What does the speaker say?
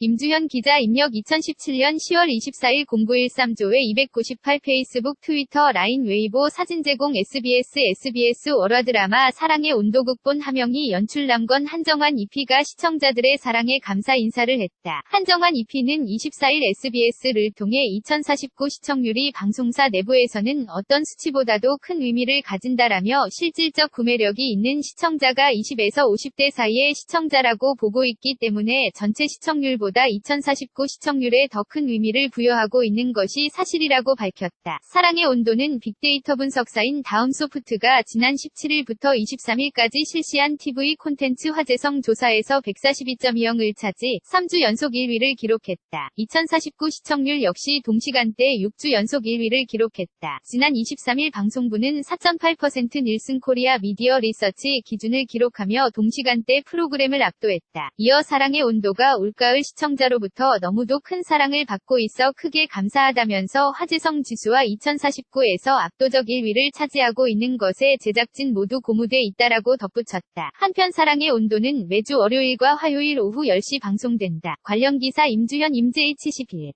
임주현 기자 입력 2017년 10월 24일 0913조회 298 페이스북 트위터 라인 웨이보 사진 제공 SBS SBS 월화 드라마 사랑의 온도 극본 하명이 연출 남건 한정환 EP가 시청자들의 사랑에 감사 인사를 했다. 한정환 EP는 24일 SBS를 통해 2049 시청률이 방송사 내부에서는 어떤 수치보다도 큰 의미를 가진다라며 실질적 구매력이 있는 시청자가 20에서 50대 사이의 시청자라고 보고 있기 때문에 전체 시청률보다 보다 2049 시청률에 더 큰 의미를 부여하고 있는 것이 사실이라고 밝혔다. 사랑의 온도는 빅데이터 분석사인 다음소프트가 지난 17일부터 23일까지 실시한 TV 콘텐츠 화제성 조사에서 142.20을 차지 3주 연속 1위를 기록했다. 2049 시청률 역시 동시간대 6주 연속 1위를 기록했다. 지난 23일 방송부는 4.8% 닐슨 코리아 미디어 리서치 기준을 기록하며 동시간대 프로그램을 압도했다. 이어 사랑의 온도가 올가을 시청 시청자로부터 너무도 큰 사랑을 받고 있어 크게 감사하다면서 화제성 지수와 2049에서 압도적 1위를 차지하고 있는 것에 제작진 모두 고무돼 있다라고 덧붙였다. 한편 사랑의 온도는 매주 월요일과 화요일 오후 10시 방송된다. 관련 기사 임주현 임재일 71